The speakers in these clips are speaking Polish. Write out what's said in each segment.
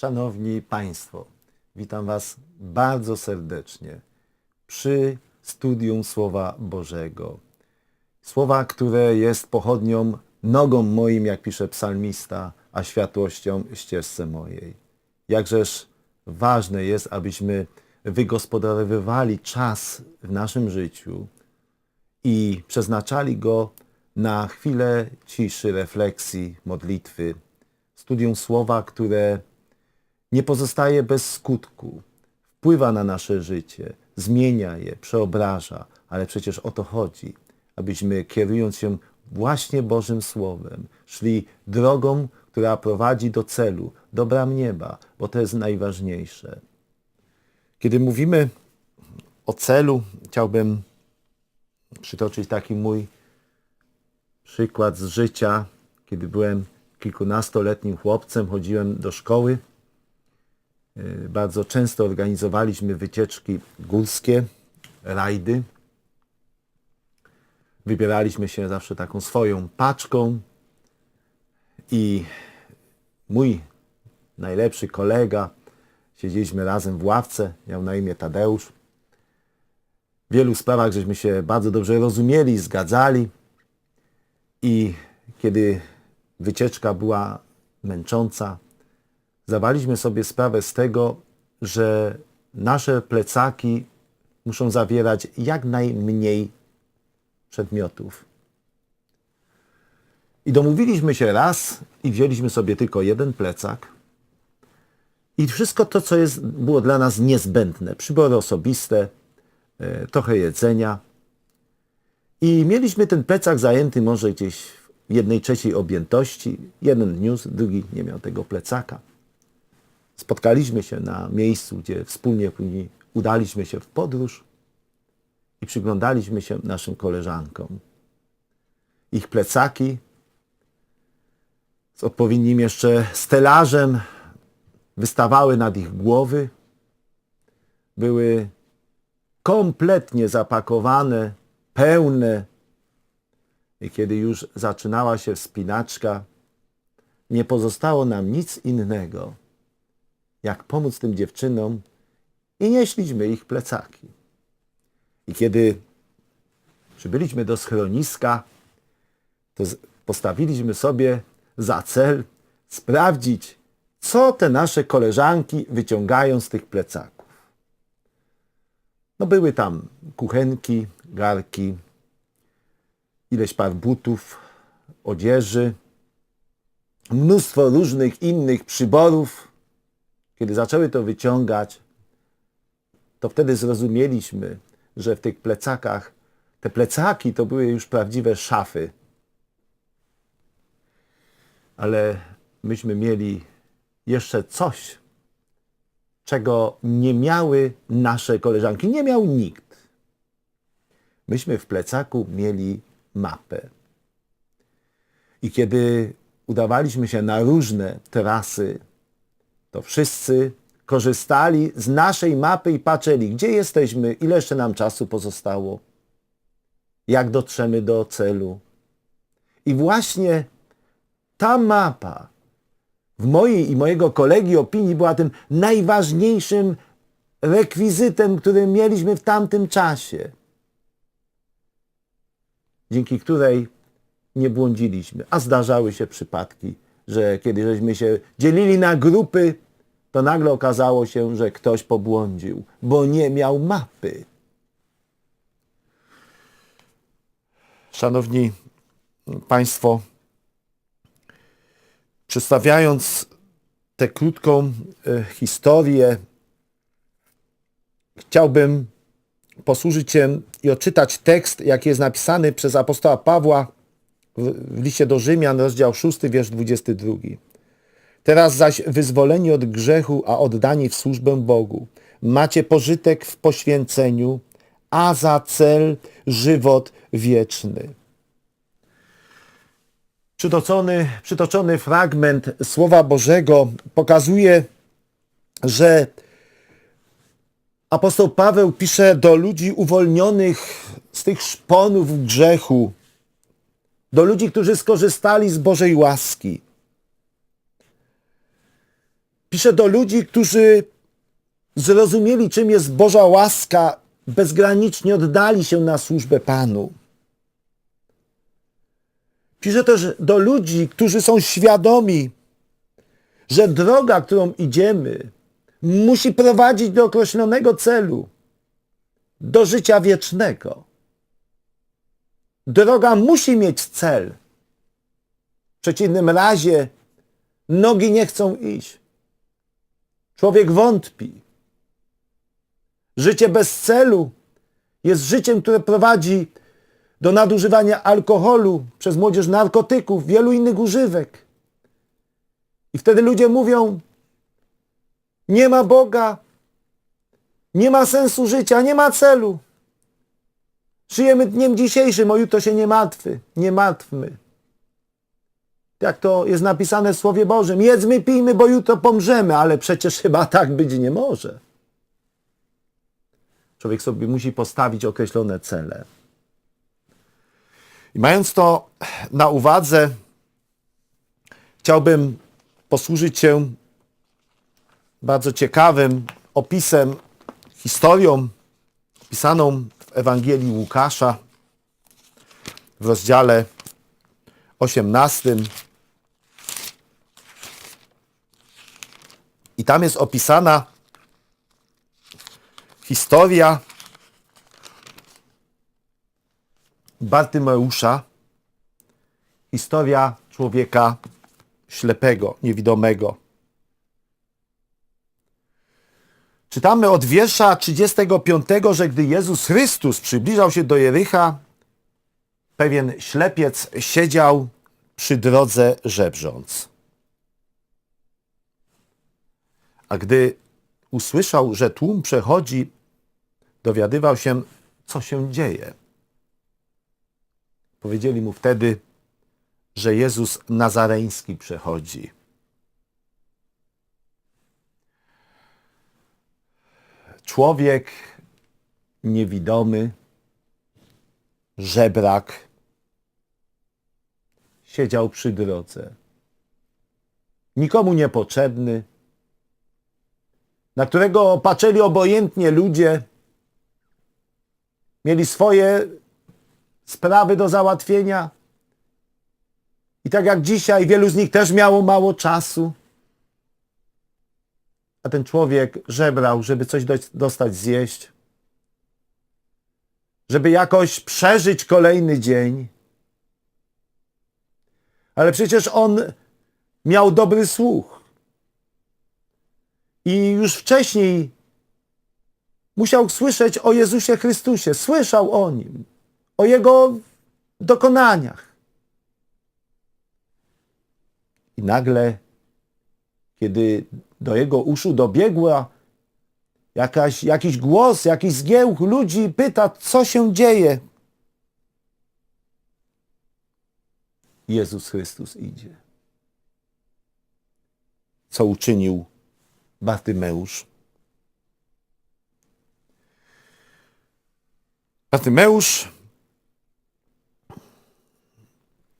Szanowni Państwo, witam Was bardzo serdecznie przy studium Słowa Bożego. Słowa, które jest pochodnią nogą moim, jak pisze psalmista, a światłością ścieżce mojej. Jakżeż ważne jest, abyśmy wygospodarowywali czas w naszym życiu i przeznaczali go na chwilę ciszy, refleksji, modlitwy, studium słowa, które nie pozostaje bez skutku, wpływa na nasze życie, zmienia je, przeobraża, ale przecież o to chodzi, abyśmy kierując się właśnie Bożym Słowem, szli drogą, która prowadzi do celu, do bram nieba, bo to jest najważniejsze. Kiedy mówimy o celu, chciałbym przytoczyć taki mój przykład z życia. Kiedy byłem kilkunastoletnim chłopcem, chodziłem do szkoły. Yy, Bardzo często organizowaliśmy wycieczki górskie, rajdy. Wybieraliśmy się zawsze taką swoją paczką i mój najlepszy kolega, siedzieliśmy razem w ławce, miał na imię Tadeusz. W wielu sprawach żeśmy się bardzo dobrze rozumieli, zgadzali. I kiedy wycieczka była męcząca, zdawaliśmy sobie sprawę z tego, że nasze plecaki muszą zawierać jak najmniej przedmiotów. I domówiliśmy się raz i wzięliśmy sobie tylko jeden plecak. I wszystko to, co jest, było dla nas niezbędne, przybory osobiste, e, trochę jedzenia, i mieliśmy ten plecak zajęty może gdzieś w jednej trzeciej objętości. Jeden niósł, drugi nie miał tego plecaka. Spotkaliśmy się na miejscu, gdzie wspólnie później udaliśmy się w podróż i przyglądaliśmy się naszym koleżankom. Ich plecaki z odpowiednim jeszcze stelażem wystawały nad ich głowy. Były kompletnie zapakowane pełne. I kiedy już zaczynała się wspinaczka, nie pozostało nam nic innego, jak pomóc tym dziewczynom i nieśliśmy ich plecaki. I kiedy przybyliśmy do schroniska, to postawiliśmy sobie za cel sprawdzić, co te nasze koleżanki wyciągają z tych plecaków. No były tam kuchenki, garki, ileś par butów, odzieży, mnóstwo różnych innych przyborów. Kiedy zaczęły to wyciągać, to wtedy zrozumieliśmy, że w tych plecakach, te plecaki to były już prawdziwe szafy. Ale myśmy mieli jeszcze coś, czego nie miały nasze koleżanki. Nie miał nikt. Myśmy w plecaku mieli mapę. I kiedy udawaliśmy się na różne trasy, to wszyscy korzystali z naszej mapy i patrzyli, gdzie jesteśmy, ile jeszcze nam czasu pozostało, jak dotrzemy do celu. I właśnie ta mapa w mojej i mojego kolegi opinii była tym najważniejszym rekwizytem, który mieliśmy w tamtym czasie, dzięki której nie błądziliśmy. A zdarzały się przypadki, że kiedy żeśmy się dzielili na grupy, to nagle okazało się, że ktoś pobłądził, bo nie miał mapy. Szanowni Państwo, przedstawiając tę krótką e, historię, chciałbym posłużyć się i odczytać tekst, jaki jest napisany przez apostoła Pawła w, w liście do Rzymian, rozdział 6, wiersz 22. Teraz zaś wyzwoleni od grzechu, a oddani w służbę Bogu, macie pożytek w poświęceniu, a za cel żywot wieczny. Przytoczony, przytoczony fragment Słowa Bożego pokazuje, że apostoł Paweł pisze do ludzi uwolnionych z tych szponów grzechu, do ludzi, którzy skorzystali z Bożej łaski. Pisze do ludzi, którzy zrozumieli, czym jest Boża łaska, bezgranicznie oddali się na służbę Panu. Pisze też do ludzi, którzy są świadomi, że droga, którą idziemy, musi prowadzić do określonego celu, do życia wiecznego. Droga musi mieć cel. W przeciwnym razie nogi nie chcą iść. Człowiek wątpi. Życie bez celu jest życiem, które prowadzi do nadużywania alkoholu przez młodzież narkotyków, wielu innych używek. I wtedy ludzie mówią: Nie ma Boga, nie ma sensu życia, nie ma celu. Żyjemy dniem dzisiejszym, o jutro się nie martwy, nie martwmy. Jak to jest napisane w Słowie Bożym, jedzmy, pijmy, bo jutro pomrzemy, ale przecież chyba tak być nie może. Człowiek sobie musi postawić określone cele. I mając to na uwadze, chciałbym posłużyć się bardzo ciekawym opisem, historią pisaną w Ewangelii Łukasza w rozdziale 18. I tam jest opisana historia Bartymeusza, historia człowieka ślepego, niewidomego. Czytamy od wiersza 35, że gdy Jezus Chrystus przybliżał się do Jericha, pewien ślepiec siedział przy drodze żebrząc. A gdy usłyszał, że tłum przechodzi, dowiadywał się, co się dzieje. Powiedzieli mu wtedy, że Jezus Nazareński przechodzi. Człowiek niewidomy, żebrak, siedział przy drodze. Nikomu niepotrzebny, na którego patrzyli obojętnie ludzie, mieli swoje sprawy do załatwienia. I tak jak dzisiaj, wielu z nich też miało mało czasu. A ten człowiek żebrał, żeby coś do- dostać zjeść, żeby jakoś przeżyć kolejny dzień. Ale przecież on miał dobry słuch. I już wcześniej musiał słyszeć o Jezusie Chrystusie. Słyszał o nim, o jego dokonaniach. I nagle, kiedy do jego uszu dobiegła jakaś, jakiś głos, jakiś zgiełk ludzi, pyta, co się dzieje. Jezus Chrystus idzie. Co uczynił Bartymeusz? Bartymeusz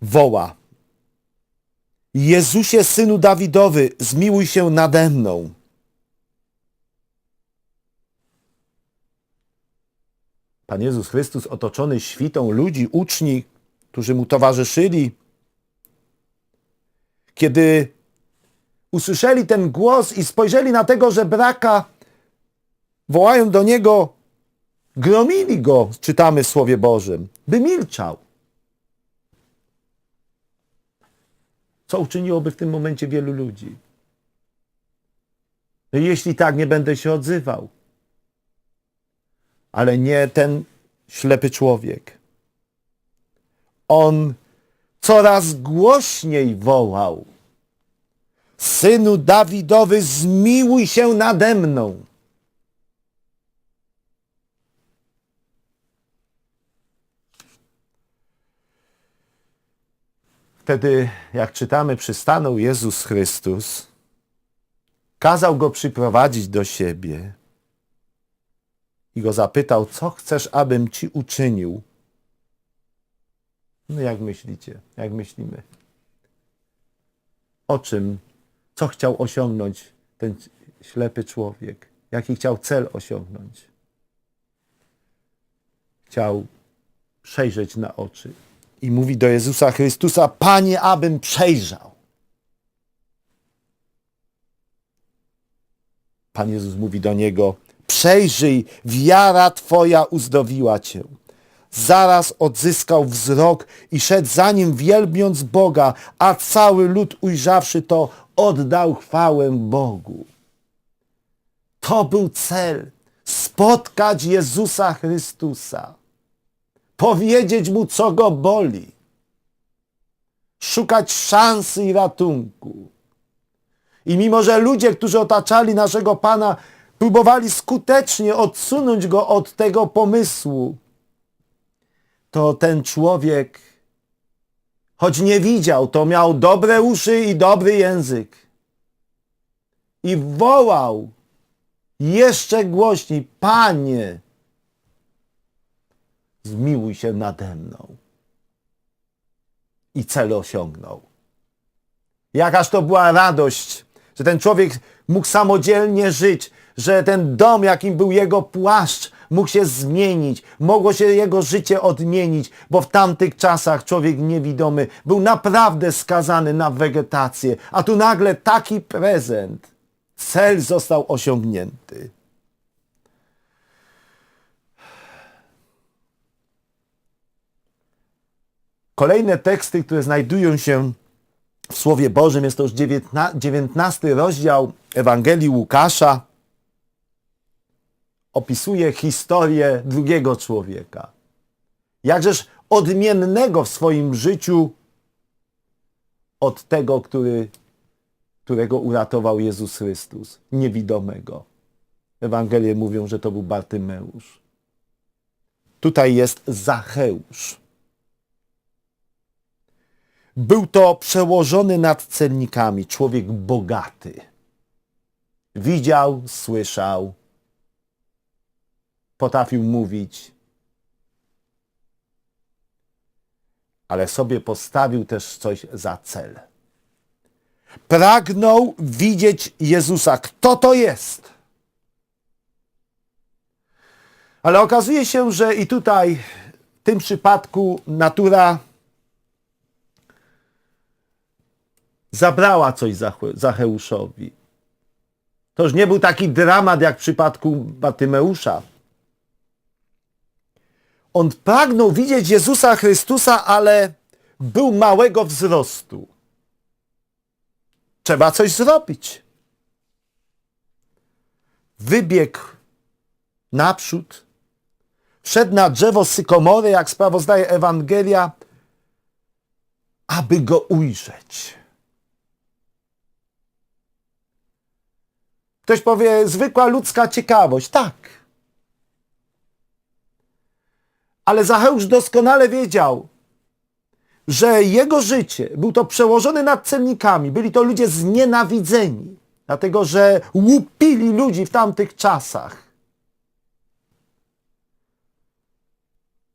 woła: Jezusie, synu Dawidowy, zmiłuj się nade mną. Pan Jezus Chrystus, otoczony świtą ludzi, uczni, którzy mu towarzyszyli, kiedy usłyszeli ten głos i spojrzeli na tego żebraka, wołają do niego, gromili go, czytamy w Słowie Bożym, by milczał. Co uczyniłoby w tym momencie wielu ludzi? No jeśli tak, nie będę się odzywał. Ale nie ten ślepy człowiek. On coraz głośniej wołał: Synu Dawidowy, zmiłuj się nade mną. Wtedy, jak czytamy, przystanął Jezus Chrystus, kazał go przyprowadzić do siebie i go zapytał, co chcesz, abym ci uczynił? No jak myślicie, jak myślimy? O czym, co chciał osiągnąć ten ślepy człowiek, jaki chciał cel osiągnąć. Chciał przejrzeć na oczy. I mówi do Jezusa Chrystusa: Panie, abym przejrzał. Pan Jezus mówi do niego: Przejrzyj, wiara twoja uzdrowiła cię. Zaraz odzyskał wzrok i szedł za nim, wielbiąc Boga, a cały lud ujrzawszy to, oddał chwałę Bogu. To był cel spotkać Jezusa Chrystusa, powiedzieć mu, co go boli, szukać szansy i ratunku. I mimo, że ludzie, którzy otaczali naszego Pana, próbowali skutecznie odsunąć go od tego pomysłu, to ten człowiek, choć nie widział, to miał dobre uszy i dobry język. I wołał jeszcze głośniej: Panie, zmiłuj się nade mną. I cel osiągnął. Jakaż to była radość, że ten człowiek mógł samodzielnie żyć, że ten dom, jakim był jego płaszcz, mógł się zmienić, mogło się jego życie odmienić, bo w tamtych czasach człowiek niewidomy był naprawdę skazany na wegetację, a tu nagle taki prezent. Cel został osiągnięty. Kolejne teksty, które znajdują się w Słowie Bożym, jest to już 19 rozdział Ewangelii Łukasza, opisuje historię drugiego człowieka. Jakżeż odmiennego w swoim życiu od tego, który, którego uratował Jezus Chrystus, niewidomego. Ewangelie mówią, że to był Bartymeusz. Tutaj jest Zacheusz. Był to przełożony nad celnikami, człowiek bogaty. Widział, słyszał, potrafił mówić, ale sobie postawił też coś za cel. Pragnął widzieć Jezusa. Kto to jest? Ale okazuje się, że i tutaj, w tym przypadku, natura zabrała coś Zacheuszowi. To już nie był taki dramat jak w przypadku Batymeusza. On pragnął widzieć Jezusa Chrystusa, ale był małego wzrostu. Trzeba coś zrobić. Wybiegł naprzód, wszedł na drzewo sykomory, jak sprawozdaje Ewangelia, aby go ujrzeć. Ktoś powie, zwykła ludzka ciekawość. Tak. Ale Zacheusz doskonale wiedział, że jego życie był to przełożony nad celnikami. Byli to ludzie znienawidzeni, dlatego że łupili ludzi w tamtych czasach.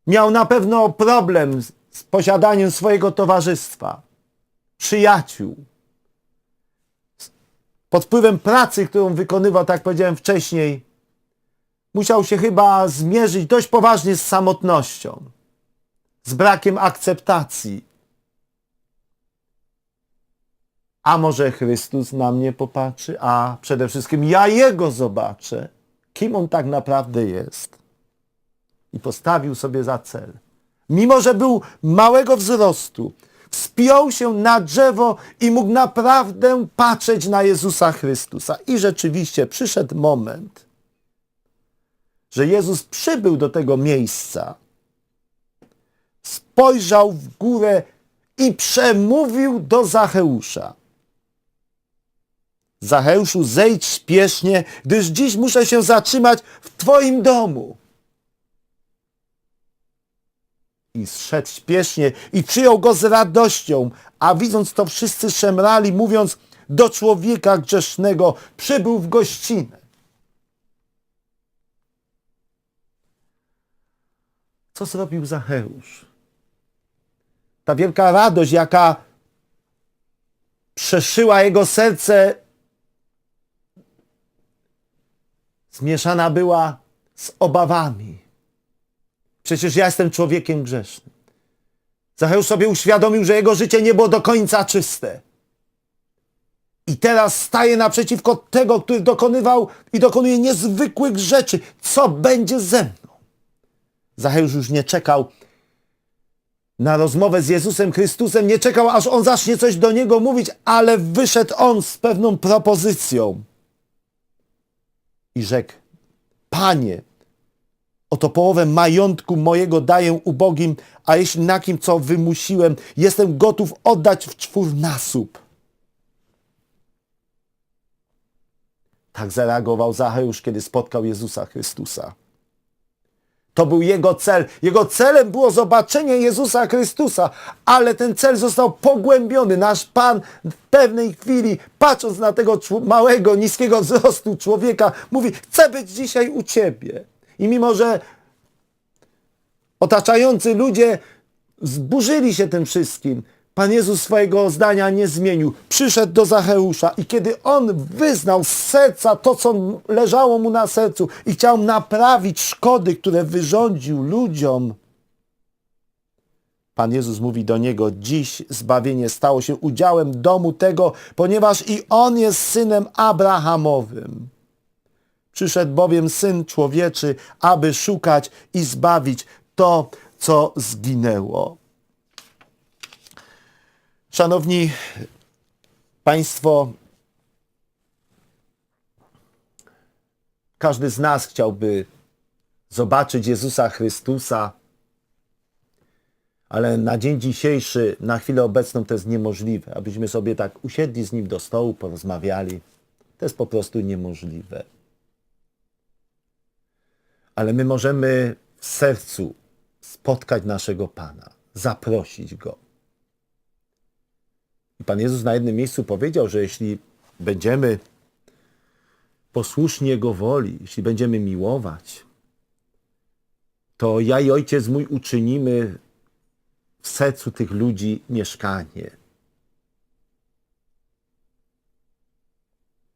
Miał na pewno problem z posiadaniem swojego towarzystwa, przyjaciół. Pod wpływem pracy, którą wykonywał, tak powiedziałem wcześniej, musiał się chyba zmierzyć dość poważnie z samotnością, z brakiem akceptacji. A może Chrystus na mnie popatrzy, a przede wszystkim ja Jego zobaczę, kim On tak naprawdę jest. I postawił sobie za cel. Mimo, że był małego wzrostu, wspiął się na drzewo i mógł naprawdę patrzeć na Jezusa Chrystusa. I rzeczywiście przyszedł moment, że Jezus przybył do tego miejsca, spojrzał w górę i przemówił do Zacheusza. Zacheuszu, zejdź śpiesznie, gdyż dziś muszę się zatrzymać w Twoim domu. I zszedł śpiesznie i przyjął go z radością, a widząc to wszyscy szemrali, mówiąc do człowieka grzesznego, przybył w gościnę. Co zrobił Zacheusz? Ta wielka radość, jaka przeszyła jego serce, zmieszana była z obawami. Przecież ja jestem człowiekiem grzesznym. Zacheusz sobie uświadomił, że jego życie nie było do końca czyste. I teraz staje naprzeciwko tego, który dokonywał i dokonuje niezwykłych rzeczy. Co będzie ze mną? Zacheusz już nie czekał na rozmowę z Jezusem Chrystusem, nie czekał, aż on zacznie coś do niego mówić, ale wyszedł on z pewną propozycją. I rzekł: Panie, oto połowę majątku mojego daję ubogim, a jeśli na kim co wymusiłem, jestem gotów oddać w czwórnasób. Tak zareagował Zacheusz, kiedy spotkał Jezusa Chrystusa. To był jego cel. Jego celem było zobaczenie Jezusa Chrystusa, ale ten cel został pogłębiony. Nasz Pan w pewnej chwili, patrząc na tego małego, niskiego wzrostu człowieka, mówi: Chcę być dzisiaj u ciebie. I mimo, że otaczający ludzie zburzyli się tym wszystkim, Pan Jezus swojego zdania nie zmienił. Przyszedł do Zacheusza i kiedy on wyznał z serca to, co leżało mu na sercu i chciał naprawić szkody, które wyrządził ludziom, Pan Jezus mówi do niego, dziś zbawienie stało się udziałem domu tego, ponieważ i on jest synem Abrahamowym. Przyszedł bowiem Syn Człowieczy, aby szukać i zbawić to, co zginęło. Szanowni Państwo, każdy z nas chciałby zobaczyć Jezusa Chrystusa, ale na dzień dzisiejszy, na chwilę obecną to jest niemożliwe, abyśmy sobie tak usiedli z Nim do stołu, porozmawiali. To jest po prostu niemożliwe. Ale my możemy w sercu spotkać naszego Pana, zaprosić Go. Pan Jezus na jednym miejscu powiedział, że jeśli będziemy posłuszni Jego woli, jeśli będziemy miłować, to ja i Ojciec mój uczynimy w sercu tych ludzi mieszkanie.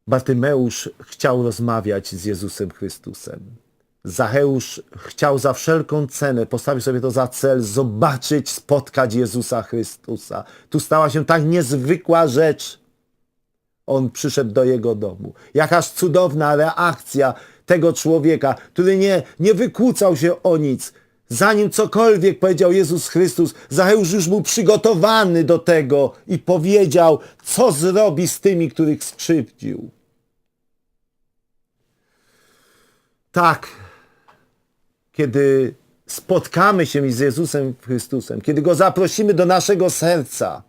Bartymeusz chciał rozmawiać z Jezusem Chrystusem. Zacheusz chciał za wszelką cenę, postawił sobie to za cel, zobaczyć, spotkać Jezusa Chrystusa. Tu stała się tak niezwykła rzecz. On przyszedł do jego domu. Jakaż cudowna reakcja tego człowieka, który nie, nie wykłócał się o nic. Zanim cokolwiek powiedział Jezus Chrystus, Zacheusz już był przygotowany do tego i powiedział, co zrobi z tymi, których skrzywdził. Tak, kiedy spotkamy się z Jezusem Chrystusem, kiedy Go zaprosimy do naszego serca,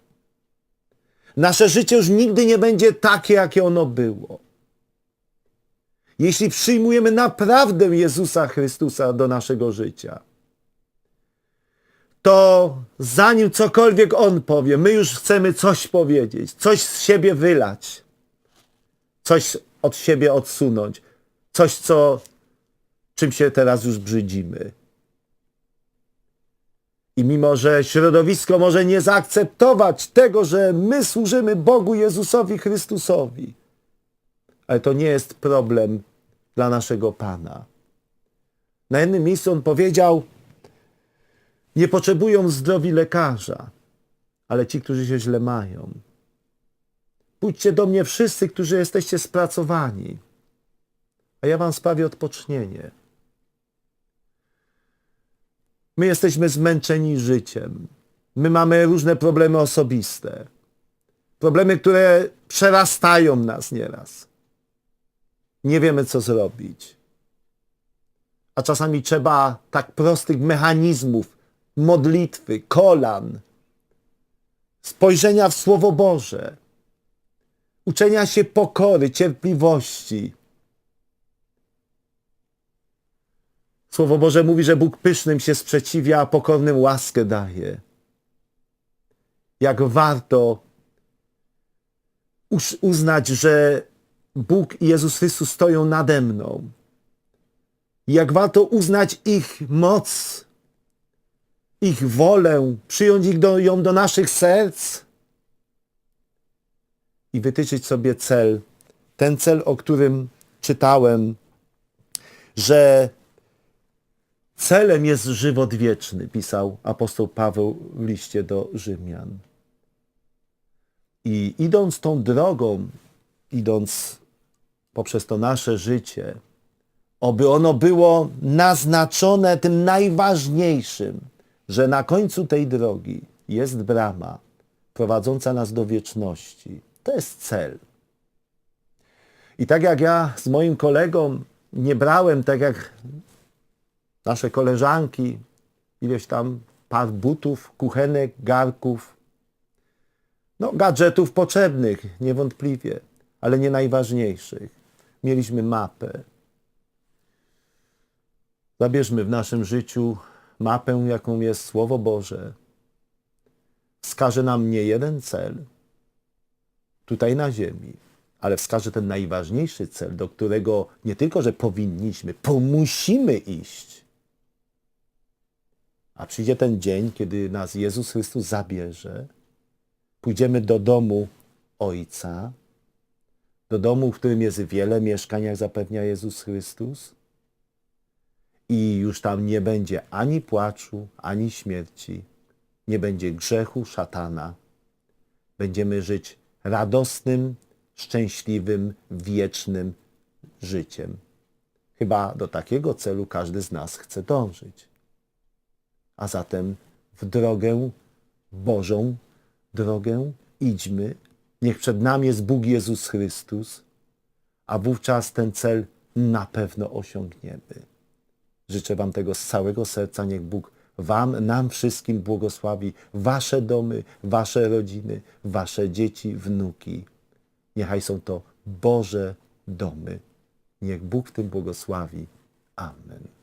nasze życie już nigdy nie będzie takie, jakie ono było. Jeśli przyjmujemy naprawdę Jezusa Chrystusa do naszego życia, to zanim cokolwiek On powie, my już chcemy coś powiedzieć, coś z siebie wylać, coś od siebie odsunąć, coś, co czym się teraz już brzydzimy. I mimo, że środowisko może nie zaakceptować tego, że my służymy Bogu Jezusowi Chrystusowi, ale to nie jest problem dla naszego Pana. Na jednym miejscu on powiedział: Nie potrzebują zdrowi lekarza, ale ci, którzy się źle mają. Pójdźcie do mnie wszyscy, którzy jesteście spracowani, a ja wam sprawię odpocznienie. My jesteśmy zmęczeni życiem. My mamy różne problemy osobiste. Problemy, które przerastają nas nieraz. Nie wiemy, co zrobić. A czasami trzeba tak prostych mechanizmów, modlitwy, kolan, spojrzenia w Słowo Boże, uczenia się pokory, cierpliwości. Słowo Boże mówi, że Bóg pysznym się sprzeciwia, a pokornym łaskę daje. Jak warto uznać, że Bóg i Jezus Chrystus stoją nade mną. Jak warto uznać ich moc, ich wolę, przyjąć ich do, ją do naszych serc i wytyczyć sobie cel. Ten cel, o którym czytałem że celem jest żywot wieczny, pisał apostoł Paweł w liście do Rzymian. I idąc tą drogą, idąc poprzez to nasze życie, oby ono było naznaczone tym najważniejszym, że na końcu tej drogi jest brama prowadząca nas do wieczności. To jest cel. I tak jak ja z moim kolegą nie brałem, tak jak nasze koleżanki, ileś tam par butów, kuchenek, garków, no gadżetów potrzebnych, niewątpliwie, ale nie najważniejszych. Mieliśmy mapę. Zabierzmy w naszym życiu mapę, jaką jest Słowo Boże. Wskaże nam nie jeden cel tutaj na ziemi, ale wskaże ten najważniejszy cel, do którego nie tylko, że powinniśmy, pomusimy iść. A przyjdzie ten dzień, kiedy nas Jezus Chrystus zabierze, pójdziemy do domu Ojca, do domu, w którym jest wiele mieszkań, jak zapewnia Jezus Chrystus. I już tam nie będzie ani płaczu, ani śmierci, nie będzie grzechu, szatana. Będziemy żyć radosnym, szczęśliwym, wiecznym życiem. Chyba do takiego celu każdy z nas chce dążyć. A zatem w drogę Bożą, drogę idźmy. Niech przed nami jest Bóg Jezus Chrystus, a wówczas ten cel na pewno osiągniemy. Życzę Wam tego z całego serca. Niech Bóg Wam, nam wszystkim błogosławi Wasze domy, Wasze rodziny, Wasze dzieci, wnuki. Niechaj są to Boże domy. Niech Bóg w tym błogosławi. Amen.